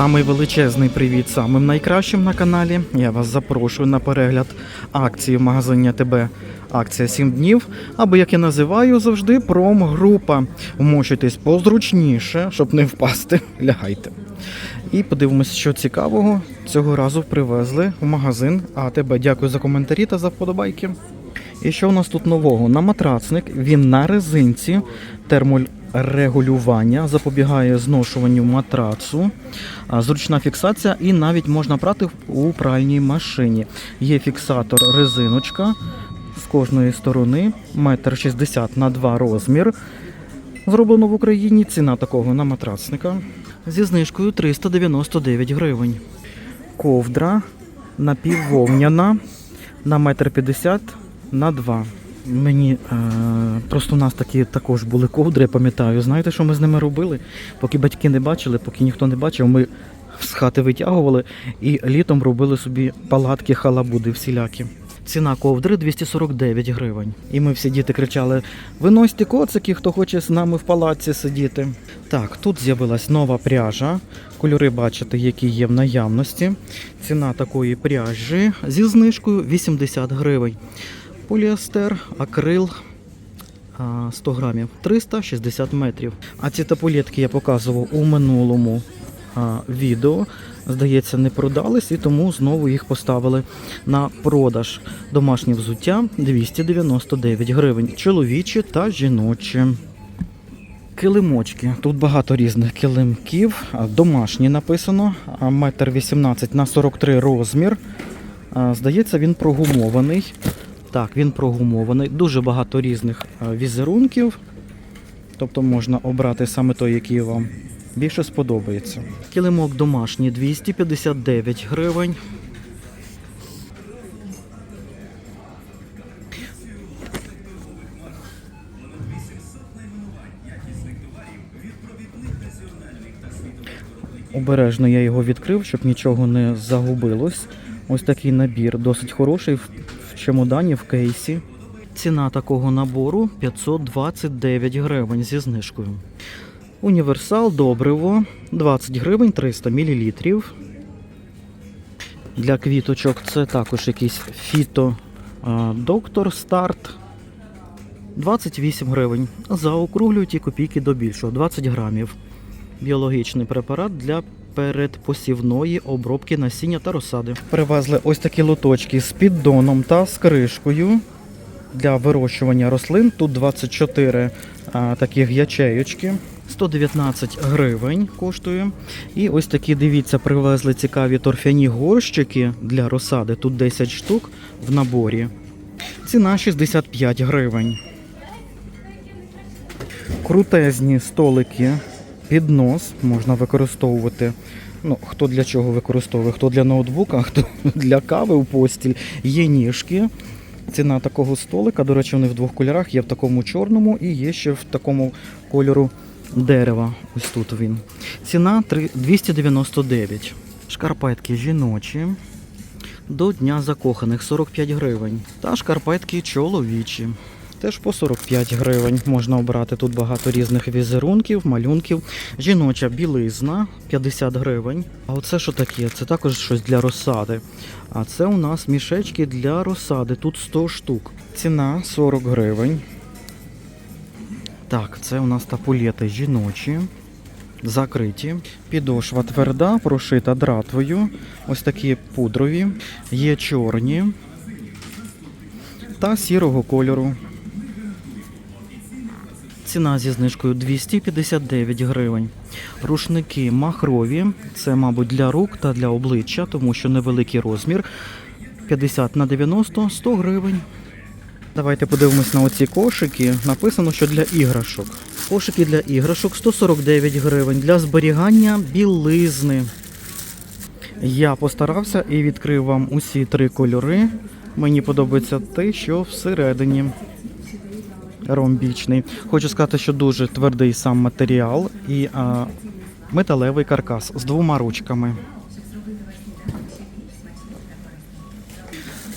Самий величезний привіт самим найкращим на каналі. Я вас запрошую на перегляд акції в магазині АТБ. Акція 7 днів, або як я називаю завжди промгрупа. Вмощуйтесь позручніше, щоб не впасти. Лягайте. І подивимося, що цікавого цього разу привезли в магазин АТБ. Дякую за коментарі та за вподобайки. І що у нас тут нового? На матрацник він на резинці терморегулювання, запобігає зношуванню матрацу, зручна фіксація і навіть можна прати у пральній машині. Є фіксатор резиночка з кожної сторони, метр шістдесят на 2 розмір. Зроблено в Україні ціна такого на матрацника зі знижкою 399 гривень. Ковдра напіввовняна на метр п'ятдесят на 2. Мені е, просто у нас такі також були ковдри, я пам'ятаю. Знаєте, що ми з ними робили? Поки батьки не бачили, поки ніхто не бачив, ми з хати витягували і літом робили собі палатки, халабуди всілякі. Ціна ковдри 249 гривень. І ми всі діти кричали: виносьте коцики, хто хоче з нами в палаці сидіти. Так, тут з'явилась нова пряжа. Кольори бачите, які є в наявності. Ціна такої пряжі зі знижкою 80 гривень. Поліестер, акрил 100 грамів 360 метрів. А ці таполетки я показував у минулому відео. Здається, не продались і тому знову їх поставили на продаж. Домашнє взуття 299 гривень. Чоловічі та жіночі. Килимочки. Тут багато різних килимків. Домашні написано. Метр 18 на 43 розмір. Здається, він прогумований. Так, він прогумований. Дуже багато різних візерунків. Тобто можна обрати саме той, який вам більше сподобається. Килимок домашній 259 гривень. Обережно я його відкрив, щоб нічого не загубилось. Ось такий набір, досить хороший чемодані, в кейсі. Ціна такого набору 529 гривень зі знижкою. Універсал добриво 20 гривень 300 мл. Для квіточок це також якийсь фіто доктор старт 28 гривень. Заокруглюють і копійки до більшого 20 грамів. Біологічний препарат для передпосівної обробки насіння та розсади. Привезли ось такі лоточки з піддоном та з кришкою для вирощування рослин. Тут 24 а, таких ячеючки. 119 гривень коштує. І ось такі, дивіться, привезли цікаві торфяні горщики для розсади. Тут 10 штук в наборі. Ціна 65 гривень. Крутезні столики піднос можна використовувати. Ну, хто для чого використовує, хто для ноутбука, хто для кави в постіль. Є ніжки. Ціна такого столика, до речі, вони в двох кольорах, є в такому чорному і є ще в такому кольору дерева. Ось тут він. Ціна 299. Шкарпетки жіночі. До Дня закоханих 45 гривень. Та шкарпетки чоловічі. Теж по 45 гривень можна обрати. Тут багато різних візерунків, малюнків. Жіноча білизна 50 гривень. А оце що таке? Це також щось для розсади. А це у нас мішечки для розсади. Тут 100 штук. Ціна 40 гривень. Так, це у нас тапулети жіночі. Закриті. Підошва тверда, прошита дратвою. Ось такі пудрові. Є чорні та сірого кольору. Ціна зі знижкою 259 гривень. Рушники махрові. Це, мабуть, для рук та для обличчя, тому що невеликий розмір. 50 на 90 100 гривень. Давайте подивимось на оці кошики. Написано, що для іграшок. Кошики для іграшок 149 гривень. Для зберігання білизни. Я постарався і відкрив вам усі три кольори. Мені подобається те, що всередині ромбічний. Хочу сказати, що дуже твердий сам матеріал і а, металевий каркас з двома ручками.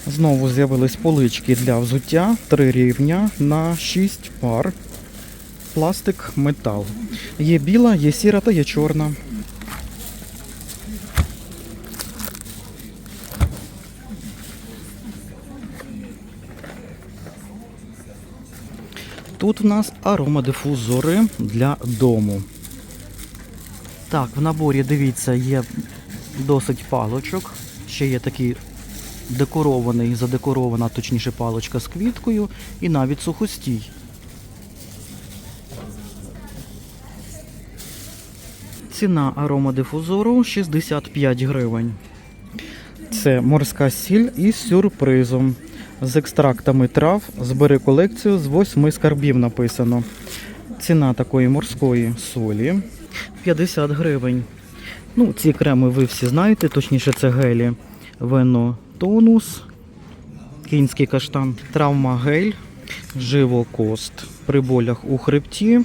Знову з'явились полички для взуття, три рівня на 6 пар. Пластик, метал. Є біла, є сіра та є чорна. Тут в нас аромадифузори для дому. Так, в наборі, дивіться, є досить палочок. Ще є такий декорований, задекорована, точніше, палочка з квіткою і навіть сухостій. Ціна аромадифузору 65 гривень. Це морська сіль із сюрпризом. З екстрактами трав збери колекцію з восьми скарбів написано. Ціна такої морської солі 50 гривень. Ну, ці креми ви всі знаєте, точніше це гелі. Вено тонус, кінський каштан, травма гель, живокост при болях у хребті,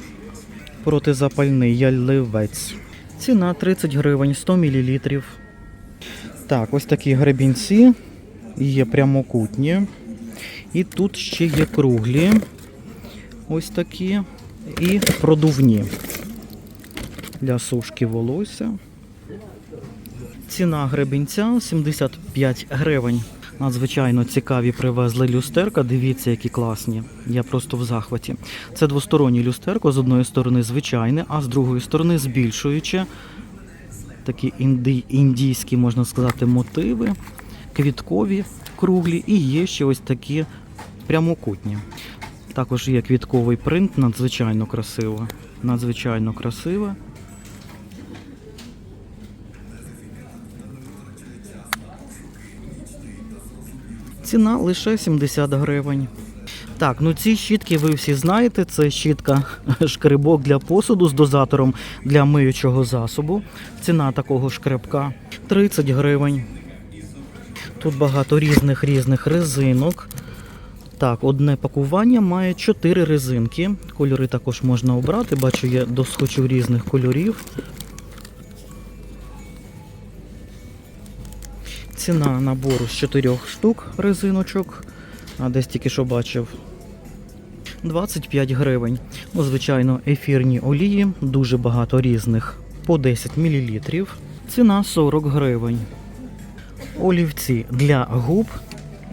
протизапальний ялівець. Ціна 30 гривень, 100 мл. Так, ось такі гребінці. Є прямокутні. І тут ще є круглі. Ось такі. І продувні. Для сушки волосся. Ціна гребінця 75 гривень. Надзвичайно цікаві привезли люстерка. Дивіться, які класні. Я просто в захваті. Це двостороннє люстерко. З одної сторони звичайне, а з другої сторони збільшуюче. Такі індійські, можна сказати, мотиви, квіткові, круглі, і є ще ось такі прямокутні. Також є квітковий принт, надзвичайно красиво. Надзвичайно красиво. Ціна лише 70 гривень. Так, ну ці щітки ви всі знаєте. Це щітка шкребок для посуду з дозатором для миючого засобу. Ціна такого шкребка 30 гривень. Тут багато різних різних резинок. Так, одне пакування має 4 резинки. Кольори також можна обрати. Бачу, є досхочу різних кольорів. Ціна набору з 4 штук резиночок. А десь тільки що бачив. 25 гривень. Ну, звичайно, ефірні олії, дуже багато різних по 10 мл. Ціна 40 гривень. Олівці для губ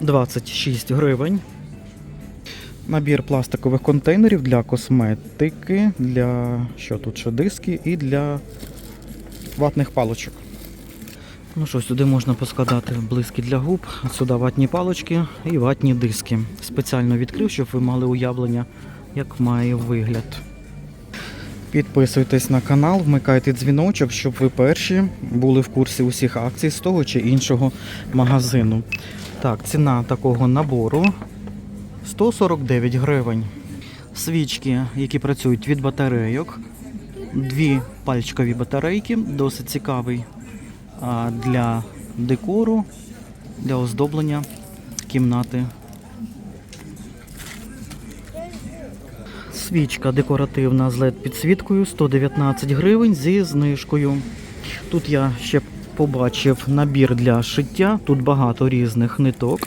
26 гривень. Набір пластикових контейнерів для косметики, для що тут ще диски і для ватних палочок. Ну що, сюди можна поскладати блиски для губ, сюди ватні палочки і ватні диски. Спеціально відкрив, щоб ви мали уявлення, як має вигляд. Підписуйтесь на канал, вмикайте дзвіночок, щоб ви перші були в курсі усіх акцій з того чи іншого магазину. Так, ціна такого набору 149 гривень. Свічки, які працюють від батарейок. Дві пальчикові батарейки, досить цікавий для декору, для оздоблення кімнати. Свічка декоративна з LED-підсвіткою 119 гривень зі знижкою. Тут я ще побачив набір для шиття, тут багато різних ниток.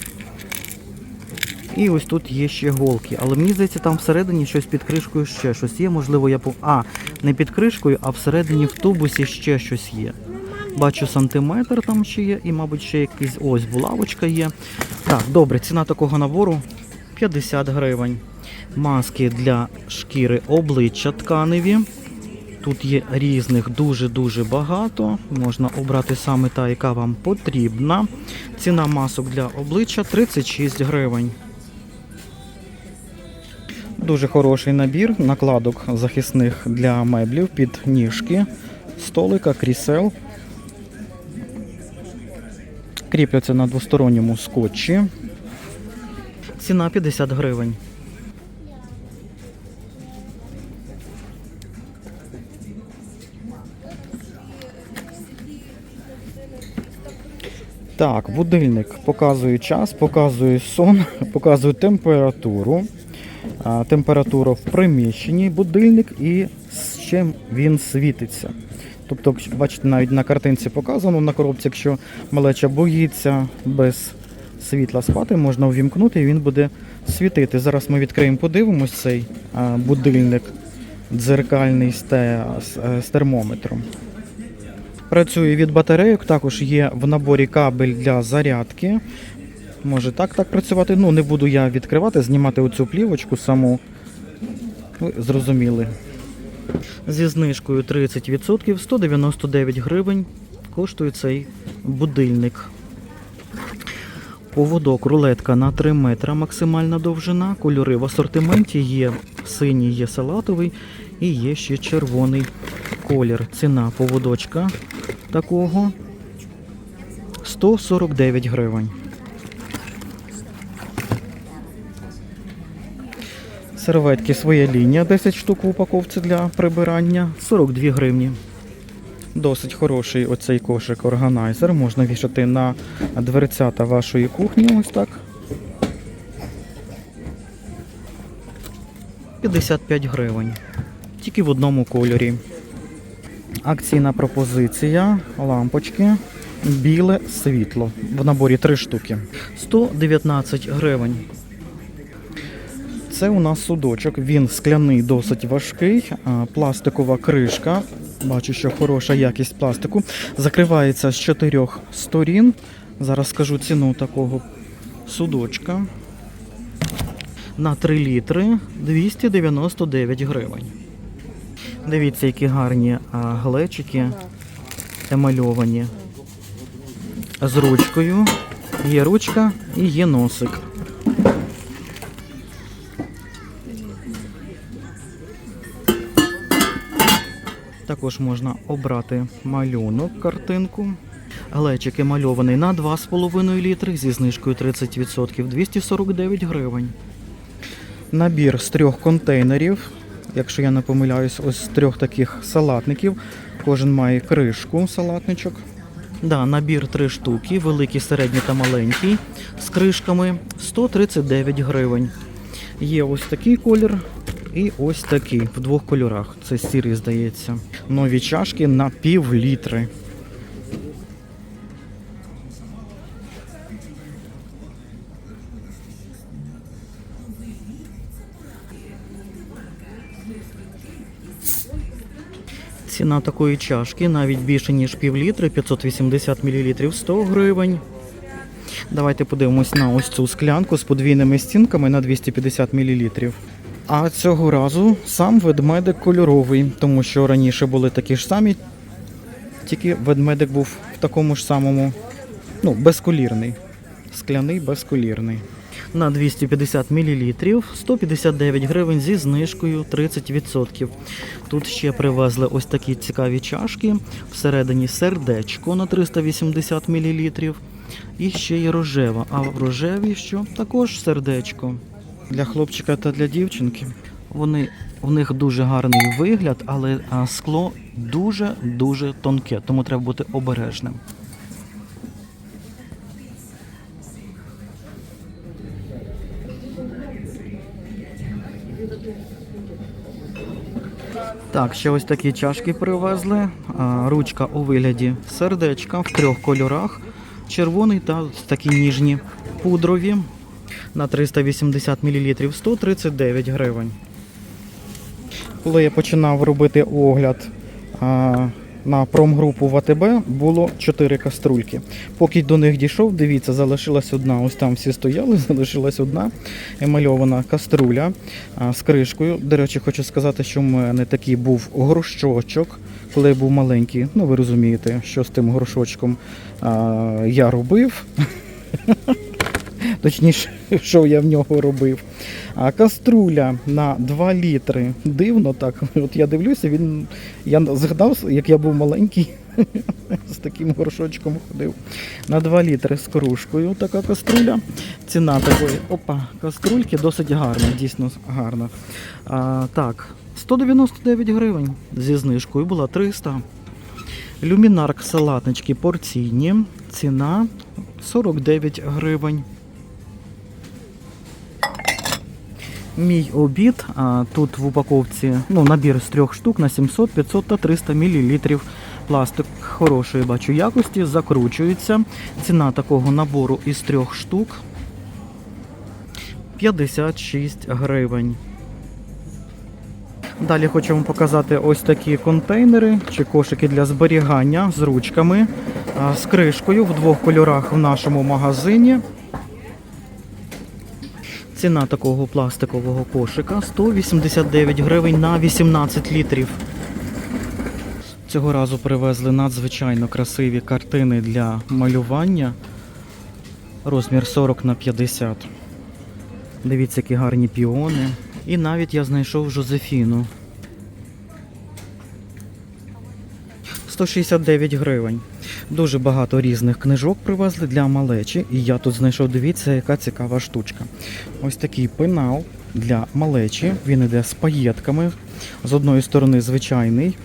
І ось тут є ще голки. Але мені здається, там всередині щось під кришкою ще щось є. Можливо, я по. А, не під кришкою, а всередині в тубусі ще щось є. Бачу, сантиметр там ще є, і, мабуть, ще якийсь ось булавочка є. Так, добре, ціна такого набору 50 гривень. Маски для шкіри обличчя тканеві. Тут є різних дуже-дуже багато. Можна обрати саме та, яка вам потрібна. Ціна масок для обличчя 36 гривень. Дуже хороший набір накладок захисних для меблів під ніжки, столика, крісел. Кріпляться на двосторонньому скотчі. Ціна 50 гривень. Так, будильник показує час, показує сон, показує температуру. Температура в приміщенні, будильник і з чим він світиться. Тобто, бачите, навіть на картинці показано на коробці, якщо малеча боїться без світла спати, можна увімкнути і він буде світити. Зараз ми відкриємо, подивимось цей будильник дзеркальний з, е, з термометром. Працює від батарейок, також є в наборі кабель для зарядки. Може так так працювати. Ну, не буду я відкривати, знімати оцю плівочку саму. Ви зрозуміли. Зі знижкою 30% 199 гривень коштує цей будильник. Поводок рулетка на 3 метра максимальна довжина. Кольори в асортименті є синій, є салатовий і є ще червоний колір. Ціна поводочка такого 149 гривень. Серветки своя лінія, 10 штук в упаковці для прибирання, 42 гривні. Досить хороший оцей кошик органайзер. Можна вішати на дверцята вашої кухні. Ось так. 55 гривень. Тільки в одному кольорі. Акційна пропозиція. Лампочки. Біле світло. В наборі 3 штуки. 119 гривень. Це у нас судочок. Він скляний, досить важкий. Пластикова кришка. Бачу, що хороша якість пластику. Закривається з чотирьох сторін. Зараз скажу ціну такого судочка. На 3 літри 299 гривень. Дивіться, які гарні глечики емальовані. З ручкою. Є ручка і є носик. Також можна обрати малюнок, картинку. Глечик емальований на 2,5 літри зі знижкою 30% 249 гривень. Набір з трьох контейнерів. Якщо я не помиляюсь, ось трьох таких салатників. Кожен має кришку салатничок. Да, набір три штуки, великий, середній та маленький, з кришками 139 гривень. Є ось такий колір і ось такий в двох кольорах. Це сірий, здається. Нові чашки на пів літри. Ціна такої чашки навіть більше, ніж пів літри, 580 мл 100 гривень. Давайте подивимось на ось цю склянку з подвійними стінками на 250 мл. А цього разу сам ведмедик кольоровий, тому що раніше були такі ж самі, тільки ведмедик був в такому ж самому, ну, безколірний. Скляний безколірний. На 250 мл 159 гривень зі знижкою 30%. Тут ще привезли ось такі цікаві чашки. Всередині сердечко на 380 мл. І ще є рожева. А в рожевій що? Також сердечко. Для хлопчика та для дівчинки. Вони, у них дуже гарний вигляд, але скло дуже-дуже тонке, тому треба бути обережним. Так, ще ось такі чашки привезли. Ручка у вигляді сердечка в трьох кольорах: червоний та такі ніжні пудрові на 380 мл 139 гривень. Коли я починав робити огляд на промгрупу в АТБ, було 4 каструльки. Поки до них дійшов, дивіться, залишилась одна. Ось там всі стояли, залишилась одна емальована каструля з кришкою. До речі, хочу сказати, що в мене такий був горщочок, коли я був маленький. Ну, ви розумієте, що з тим горшочком я робив. Точніше, що я в нього робив. А каструля на 2 літри. Дивно так. От я дивлюся, він. Я згадав, як я був маленький, з таким горшочком ходив. На 2 літри з кружкою така каструля. Ціна такої опа, каструльки досить гарна, дійсно гарна. А, так, 199 гривень зі знижкою була 300. Люмінарк салатнички порційні. Ціна 49 гривень. Мій обід. Тут в упаковці ну, набір з трьох штук на 700, 500 та 300 мл. Пластик хорошої бачу якості, закручується. Ціна такого набору із трьох штук 56 гривень. Далі хочу вам показати ось такі контейнери чи кошики для зберігання з ручками, з кришкою в двох кольорах в нашому магазині. Ціна такого пластикового кошика 189 гривень на 18 літрів. Цього разу привезли надзвичайно красиві картини для малювання. Розмір 40 на 50. Дивіться, які гарні піони. І навіть я знайшов Жозефіну. 169 гривень. Дуже багато різних книжок привезли для малечі. І я тут знайшов, дивіться, яка цікава штучка. Ось такий пенал для малечі. Він іде з паєтками. З одної сторони звичайний,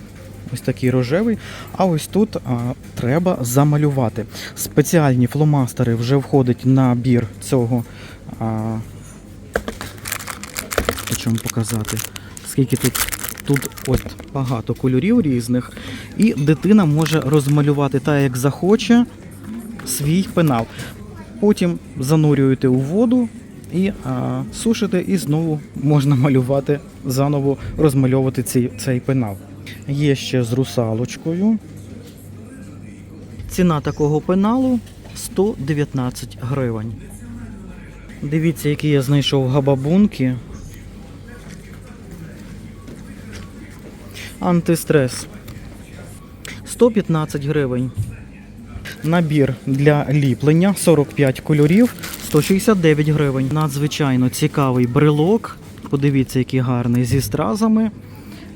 ось такий рожевий. А ось тут а, треба замалювати. Спеціальні фломастери вже входять в набір цього. А, хочу вам показати, скільки тут. Тут от багато кольорів різних, і дитина може розмалювати так, як захоче, свій пенал. Потім занурюєте у воду і а, сушите, і знову можна малювати, заново розмальовувати цей, цей пенал. Є ще з русалочкою. Ціна такого пеналу 119 гривень. Дивіться, які я знайшов габабунки. Антистрес. 115 гривень. Набір для ліплення 45 кольорів 169 гривень. Надзвичайно цікавий брелок. Подивіться, який гарний зі стразами.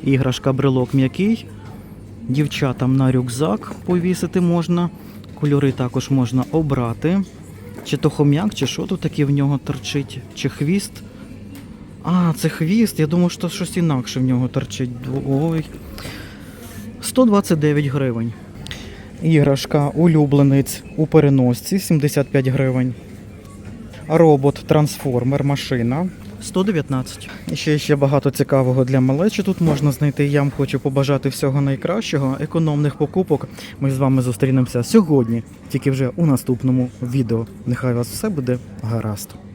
Іграшка брелок м'який. Дівчатам на рюкзак повісити можна. Кольори також можна обрати. Чи то хом'як, чи що тут таке в нього торчить, чи хвіст. А, це хвіст. Я думав, що щось інакше в нього торчить. Ой. 129 гривень. Іграшка улюбленець у переносці 75 гривень. Робот-трансформер машина 119. І ще, ще багато цікавого для малечі тут можна знайти. Я вам хочу побажати всього найкращого, економних покупок. Ми з вами зустрінемося сьогодні, тільки вже у наступному відео. Нехай у вас все буде гаразд.